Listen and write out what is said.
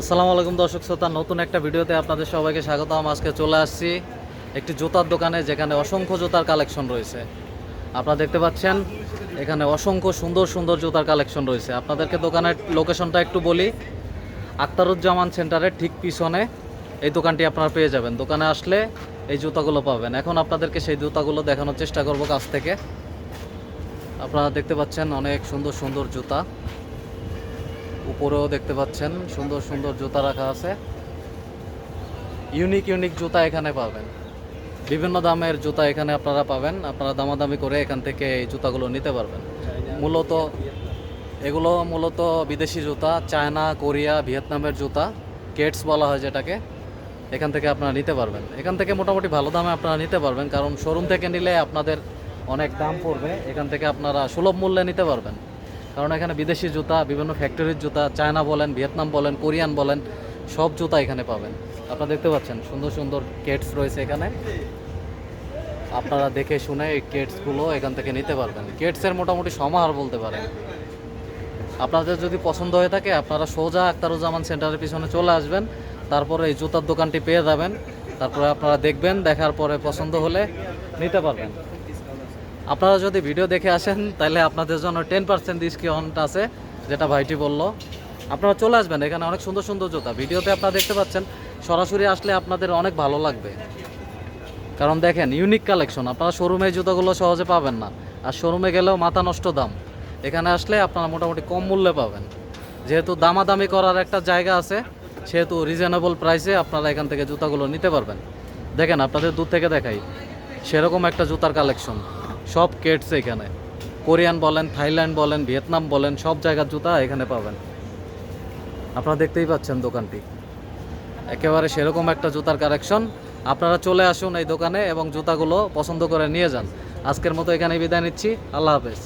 আসসালামু আলাইকুম দর্শক শ্রোতা, নতুন একটা ভিডিওতে আপনাদের সবাইকে স্বাগতম। আজকে চলে আসছি একটি জুতার দোকানে যেখানে অসংখ্য জুতার কালেকশন রয়েছে। আপনারা দেখতে পাচ্ছেন, এখানে অসংখ্য সুন্দর সুন্দর জুতার কালেকশন রয়েছে। আপনাদেরকে দোকানের লোকেশনটা একটু বলি। আক্তারুজ্জামান সেন্টারের ঠিক পিছনে এই দোকানটি আপনারা পেয়ে যাবেন। দোকানে আসলে এই জুতাগুলো পাবেন। এখন আপনাদেরকে সেই জুতাগুলো দেখানোর চেষ্টা করব কাছ থেকে। আপনারা দেখতে পাচ্ছেন অনেক সুন্দর সুন্দর জুতা। উপরেও দেখতে পাচ্ছেন, সুন্দর সুন্দর জুতা রাখা আছে। ইউনিক ইউনিক জুতা এখানে পাবেন। বিভিন্ন দামের জুতা এখানে আপনারা পাবেন। আপনারা দামাদামি করে এখান থেকে এই জুতাগুলো নিতে পারবেন। মূলত এগুলো মূলত বিদেশি জুতা, চায়না, কোরিয়া, ভিয়েতনামের জুতা, কেটস বলা হয় যেটাকে, এখান থেকে আপনারা নিতে পারবেন। এখান থেকে মোটামুটি ভালো দামে আপনারা নিতে পারবেন, কারণ শোরুম থেকে নিলে আপনাদের অনেক দাম পড়বে। এখান থেকে আপনারা সুলভ মূল্যে নিতে পারবেন। কারণ এখানে বিদেশি জুতা, বিভিন্ন ফ্যাক্টরির জুতা, চায়না বলেন, ভিয়েতনাম বলেন, কোরিয়ান বলেন, সব জুতা এখানে পাবেন। আপনারা দেখতে পাচ্ছেন, সুন্দর সুন্দর কেটস রয়েছে এখানে। আপনারা দেখে শুনে এই কেটসগুলো এখান থেকে নিতে পারবেন। কেটসের মোটামুটি সমাহার বলতে পারেন। আপনাদের যদি পছন্দ হয়ে থাকে, আপনারা সোজা আক্তারুজ্জামান সেন্টারের পিছনে চলে আসবেন। তারপরে এই জুতার দোকানটি পেয়ে যাবেন। তারপরে আপনারা দেখবেন, দেখার পরে পছন্দ হলে নিতে পারবেন। আপনারা যদি ভিডিও দেখে আসেন, তাহলে আপনাদের জন্য টেন পার্সেন্ট ডিসকাউন্ট আছে, যেটা ভাইটি বলল। আপনারা চলে আসবেন, এখানে অনেক সুন্দর সুন্দর জুতা। ভিডিওতে আপনারা দেখতে পাচ্ছেন, সরাসরি আসলে আপনাদের অনেক ভালো লাগবে। কারণ দেখেন ইউনিক কালেকশন আপনারা শোরুমে জুতাগুলো সহজে পাবেন না। আর শোরুমে গেলেও মাথা নষ্ট দাম। এখানে আসলে আপনারা মোটামুটি কম মূল্যে পাবেন। যেহেতু দামাদামি করার একটা জায়গা আছে, সেহেতু রিজনেবল প্রাইসে আপনারা এখান থেকে জুতাগুলো নিতে পারবেন। দেখেন, আপনাদের দূর থেকে দেখাই, সেরকম একটা জুতার কালেকশন সব কেটস এখানে। কোরিয়ান বলেন, থাইল্যান্ড বলেন, ভিয়েতনাম বলেন, সব জায়গার জুতা এখানে পাবেন। আপনারা দেখতেই পাচ্ছেন দোকানটি। একেবারে সেরকম একটা জুতার কারেকশন। আপনারা চলে আসুন এই দোকানে এবং জুতাগুলো পছন্দ করে নিয়ে যান। আজকের মতো এখানে বিদায় নিচ্ছি। আল্লাহ হাফেজ।